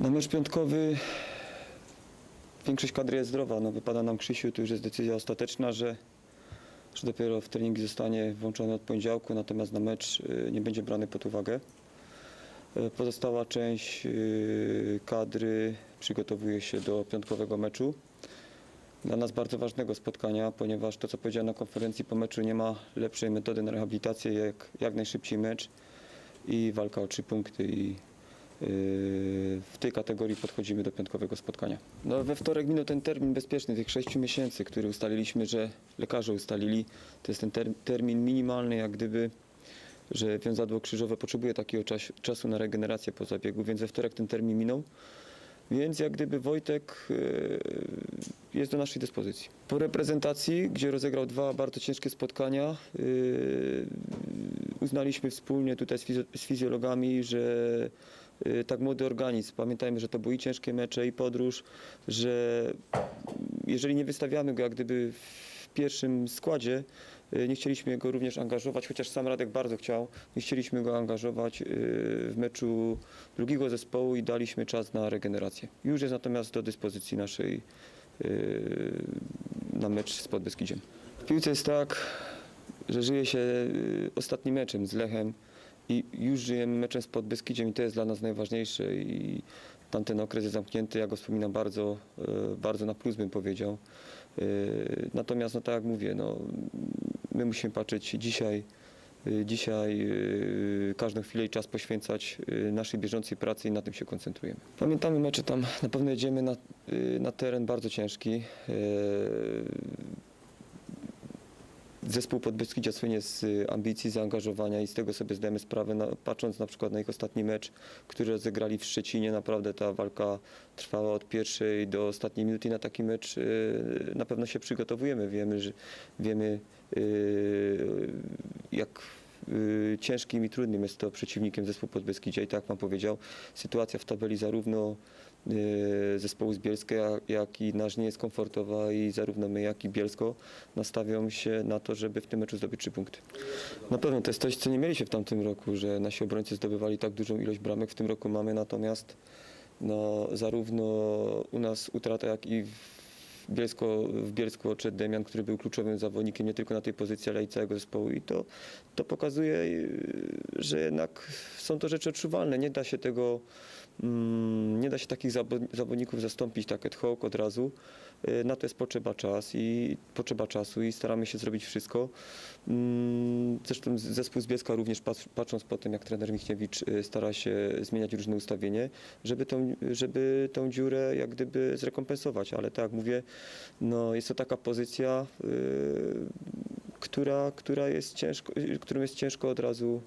Na mecz piątkowy większość kadry jest zdrowa. No, wypada nam Krzysiu, to już jest decyzja ostateczna, że, że dopiero w treningi zostanie włączony od poniedziałku, natomiast na mecz y, nie będzie brany pod uwagę. Y, Pozostała część y, kadry przygotowuje się do piątkowego meczu. Dla nas bardzo ważnego spotkania, ponieważ to co powiedziałem na konferencji po meczu nie ma lepszej metody na rehabilitację jak jak najszybciej mecz i walka o trzy punkty i yy, w tej kategorii podchodzimy do piątkowego spotkania. No, we wtorek minął ten termin bezpieczny tych 6 miesięcy, który ustaliliśmy, że lekarze ustalili. To jest ten ter- termin minimalny, jak gdyby, że wiązadło krzyżowe potrzebuje takiego czas- czasu na regenerację po zabiegu, więc we wtorek ten termin minął. Więc jak gdyby Wojtek yy, jest do naszej dyspozycji. Po reprezentacji, gdzie rozegrał dwa bardzo ciężkie spotkania, yy, uznaliśmy wspólnie tutaj z, fizjo- z fizjologami, że yy, tak młody organizm, pamiętajmy, że to były i ciężkie mecze i podróż, że jeżeli nie wystawiamy go jak gdyby w pierwszym składzie, yy, nie chcieliśmy go również angażować, chociaż sam Radek bardzo chciał, nie chcieliśmy go angażować yy, w meczu drugiego zespołu i daliśmy czas na regenerację. Już jest natomiast do dyspozycji naszej na mecz z Podbeskidziem. W piłce jest tak, że żyje się yy, ostatnim meczem z Lechem i już żyjemy meczem z Podbeskidziem i to jest dla nas najważniejsze i tamten okres jest zamknięty, ja go wspominam bardzo, yy, bardzo na plus bym powiedział. Yy, Natomiast no tak jak mówię, no, my musimy patrzeć dzisiaj Y, Dzisiaj y, każdą chwilę i czas poświęcać y, naszej bieżącej pracy i na tym się koncentrujemy. Pamiętamy mecze tam, na pewno jedziemy na, y, na teren bardzo ciężki. Zespół Podbeskidzia słynie z y, ambicji, zaangażowania i z tego sobie zdajemy sprawę, na, patrząc na przykład na ich ostatni mecz, który rozegrali w Szczecinie, naprawdę ta walka trwała od pierwszej do ostatniej minuty na taki mecz y, na pewno się przygotowujemy. Wiemy, że wiemy y, jak ciężkim i trudnym jest to przeciwnikiem zespołu Podbeskidzia i tak Pan powiedział, sytuacja w tabeli zarówno zespołu z Bielska, jak- i nasz nie jest komfortowa i zarówno my, jak i Bielsko nastawią się na to, żeby w tym meczu zdobyć trzy punkty. Na pewno to jest coś, co nie mieliśmy w tamtym roku, że nasi obrońcy zdobywali tak dużą ilość bramek, w tym roku mamy natomiast no, zarówno u nas utrata, jak i w Bielsko, w Bielsku odszedł Demian, który był kluczowym zawodnikiem nie tylko na tej pozycji, ale i całego zespołu i to, to pokazuje, yy, że jednak są to rzeczy odczuwalne. Nie da się tego, nie da się takich zawo- zawodników zastąpić tak ad hoc od razu. Yy, Na to jest potrzeba czas i potrzeba czasu i staramy się zrobić wszystko. Mm, Zresztą zespół z Bielska również pat- patrząc po tym, jak trener Michniewicz yy, stara się zmieniać różne ustawienie, żeby tą, żeby tą dziurę jak gdyby zrekompensować, ale tak jak mówię, no jest to taka pozycja, yy, która, która jest ciężko, którą jest ciężko od razu.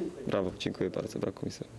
Yy, brawo, dziękuję bardzo, brakło mi sobie.